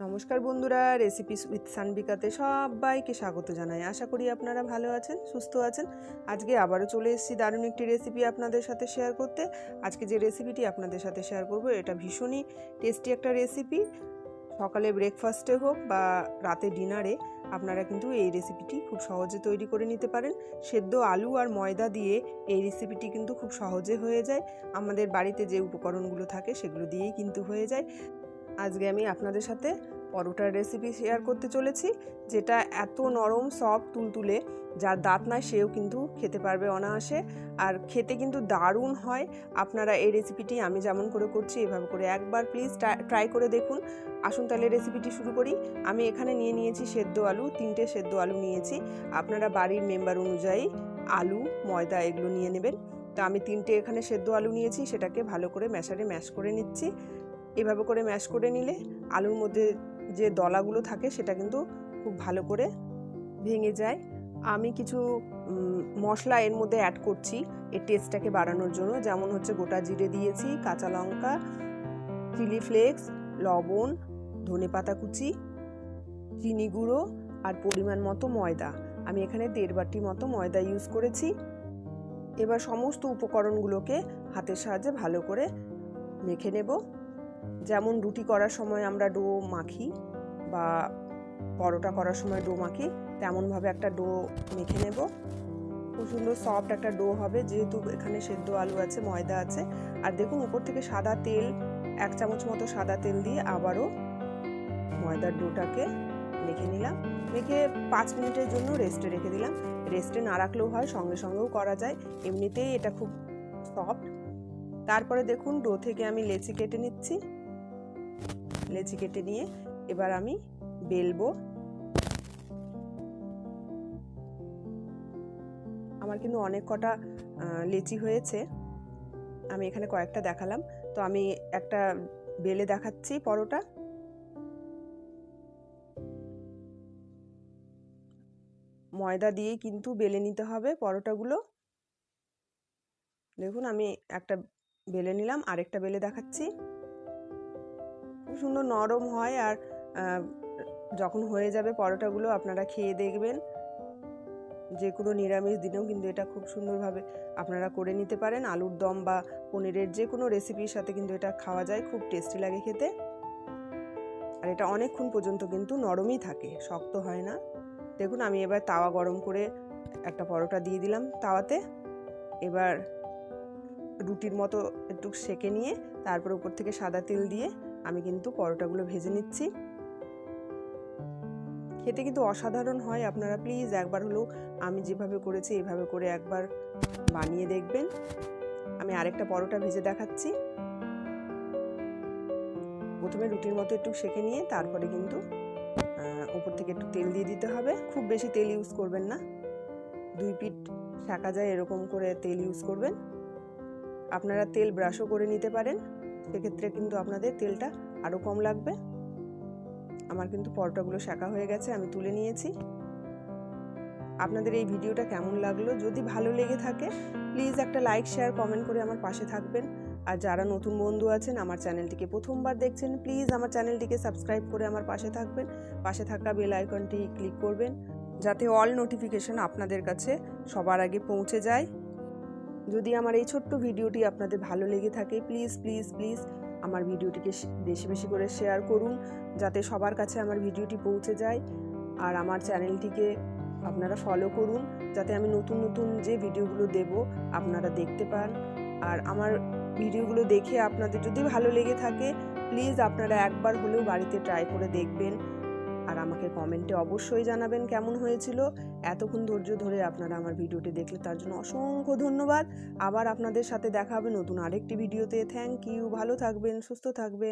নমস্কার বন্ধুরা recipe with সানবিকাতে সবাইকে স্বাগত জানাই। আশা করি আপনারা ভালো আছেন, সুস্থ আছেন। আজকে আবারও চলে এসেছি দারুণ একটি রেসিপি আপনাদের সাথে শেয়ার করতে। আজকে যে রেসিপিটি আপনাদের সাথে শেয়ার করব, এটা ভীষণই টেস্টি একটা রেসিপি সকালে ব্রেকফাস্টে হোক বা রাতে ডিনারে আপনারা কিন্তু এই রেসিপিটি খুব সহজে তৈরি করে নিতে পারেন। সেদ্ধ আলু আর ময়দা দিয়ে এই রেসিপিটি কিন্তু খুব সহজে হয়ে যায়। আমাদের বাড়িতে যে উপকরণগুলো থাকে, সেগুলো দিয়েই কিন্তু হয়ে যায়। আজকে আমি আপনাদের সাথে পরোটার রেসিপি শেয়ার করতে চলেছি, যেটা এত নরম সফট তুলতুলে, যার দাঁত নাই সেও কিন্তু খেতে পারবে অনায়াসে। আর খেতে কিন্তু দারুণ হয়। আপনারা এই রেসিপিটি আমি যেমন করে করছি, এভাবে করে একবার প্লিজ ট্রাই করে দেখুন। আসুন তাহলে রেসিপিটি শুরু করি। আমি এখানে নিয়ে নিয়েছি সেদ্ধ আলু, তিনটে সেদ্ধ আলু নিয়েছি। আপনারা বাড়ির মেম্বার অনুযায়ী আলু, ময়দা এগুলো নিয়ে নেবেন। তো আমি তিনটে এখানে সেদ্ধ আলু নিয়েছি, সেটাকে ভালো করে ম্যাশারে ম্যাশ করে নিচ্ছি। এভাবে করে ম্যাশ করে নিলে আলুর মধ্যে যে দলাগুলো থাকে সেটা কিন্তু খুব ভালো করে ভেঙে যায়। আমি কিছু মশলা এর মধ্যে অ্যাড করছি এর টেস্টটাকে বাড়ানোর জন্য। যেমন হচ্ছে গোটা জিরে দিয়েছি, কাঁচা লঙ্কা চিলি ফ্লেক্স লবণ, ধনে পাতা কুচি, চিনি গুঁড়ো আর পরিমাণ মতো ময়দা। আমি এখানে দেড় বাটি মতো ময়দা ইউজ করেছি। এবার সমস্ত উপকরণগুলোকে হাতের সাহায্যে ভালো করে মেখে নেব। যেমন রুটি করার সময় আমরা ডো মাখি বা পরোটা করার সময় ডো মাখি, তেমনভাবে একটা ডো মেখে নেব। খুব সুন্দর সফট একটা ডো হবে, যেহেতু এখানে সেদ্ধ আলু আছে, ময়দা আছে। আর দেখুন, উপর থেকে সাদা তেল, এক চামচ মতো সাদা তেল দিয়ে আবারও ময়দার ডোটাকে মেখে নিলাম। মেখে পাঁচ মিনিটের জন্য রেস্টে রেখে দিলাম। রেস্টে না রাখলেও হয়, সঙ্গে সঙ্গেও করা যায়। এমনিতেই এটা খুব সফট তারপরে দেখুন, ডো থেকে আমি লেচি কেটে নিচ্ছি। লেচি কেটে নিয়ে এবার আমি বেলবো। আমার কিন্তু অনেক কটা লেচি হয়েছে। আমি এখানে কয়েকটা দেখালাম। তো আমি একটা বেলে দেখাচ্ছি পরোটা। ময়দা দিয়ে কিন্তু বেলে নিতে হবে পরোটাগুলো। দেখুন, আমি একটা বেলে নিলাম, আরেকটা বেলে দেখাচ্ছি। খুব সুন্দর নরম হয় আর যখন হয়ে যাবে পরোটাগুলো আপনারা খেয়ে দেখবেন। যে কোনো নিরামিষ দিনেও কিন্তু এটা খুব সুন্দরভাবে আপনারা করে নিতে পারেন। আলুর দম বা পনিরের যে কোনো রেসিপির সাথে কিন্তু এটা খাওয়া যায়, খুব টেস্টি লাগে খেতে। আর এটা অনেকক্ষণ পর্যন্ত কিন্তু নরমই থাকে, শক্ত হয় না। দেখুন, আমি এবার তাওয়া গরম করে একটা পরোটা দিয়ে দিলাম তাওয়াতে। এবার রুটির মতো একটু সেকে নিয়ে, তারপর উপর থেকে সাদা তেল দিয়ে আমি কিন্তু পরোটাগুলো ভেজে নিচ্ছি। খেতে কিন্তু অসাধারণ হয় আপনারা প্লিজ একবার হলেও আমি যেভাবে করেছি এভাবে করে একবার বানিয়ে দেখবেন। আমি আরেকটা পরোটা ভেজে দেখাচ্ছি। প্রথমে রুটির মতো একটু সেকে নিয়ে তারপরে কিন্তু উপর থেকে একটু তেল দিয়ে দিতে হবে। খুব বেশি তেল ইউজ করবেন না। দুই পিঠ শাকা যায় এরকম করে তেল ইউজ করবেন। আপনারা তেল ব্রাশও করে নিতে পারেন। সেক্ষেত্রে কিন্তু আপনাদের তেলটা আরও কম লাগবে। আমার কিন্তু পরোটাগুলো শাঁকা হয়ে গেছে, আমি তুলে নিয়েছি। আপনাদের এই ভিডিওটা কেমন লাগল? যদি ভালো লেগে থাকে প্লিজ একটা লাইক শেয়ার কমেন্ট করে আমার পাশে থাকবেন। আর যারা নতুন বন্ধু আছেন, আমার চ্যানেলটিকে প্রথমবার দেখছেন প্লিজ আমার চ্যানেলটিকে সাবস্ক্রাইব করে আমার পাশে থাকবেন। পাশে থাকা বেল আইকনটি ক্লিক করবেন, যাতে অল নোটিফিকেশন আপনাদের কাছে সবার আগে পৌঁছে যায়। যদি আমার এই ছোট্ট ভিডিওটি আপনাদের ভালো লেগে থাকে প্লিজ প্লিজ প্লিজ আমার ভিডিওটিকে বেশি বেশি করে শেয়ার করুন, যাতে সবার কাছে আমার ভিডিওটি পৌঁছে যায়। আর আমার চ্যানেলটিকে আপনারা ফলো করুন, যাতে আমি নতুন নতুন যে ভিডিওগুলো দেব, আপনারা দেখতে পান। আর আমার ভিডিওগুলো দেখে আপনাদের যদি ভালো লেগে থাকে প্লিজ আপনারা একবার হলেও বাড়িতে ট্রাই করে দেখবেন। আর আমাকে কমেন্টে অবশ্যই জানাবেন কেমন হয়েছিল। এতক্ষণ ধৈর্য ধরে আপনারা আমার ভিডিওটি দেখলে তার জন্য অসংখ্য ধন্যবাদ। আবার আপনাদের সাথে দেখা হবে নতুন আরেকটি ভিডিওতে। থ্যাংক ইউ ভালো থাকবেন, সুস্থ থাকবেন।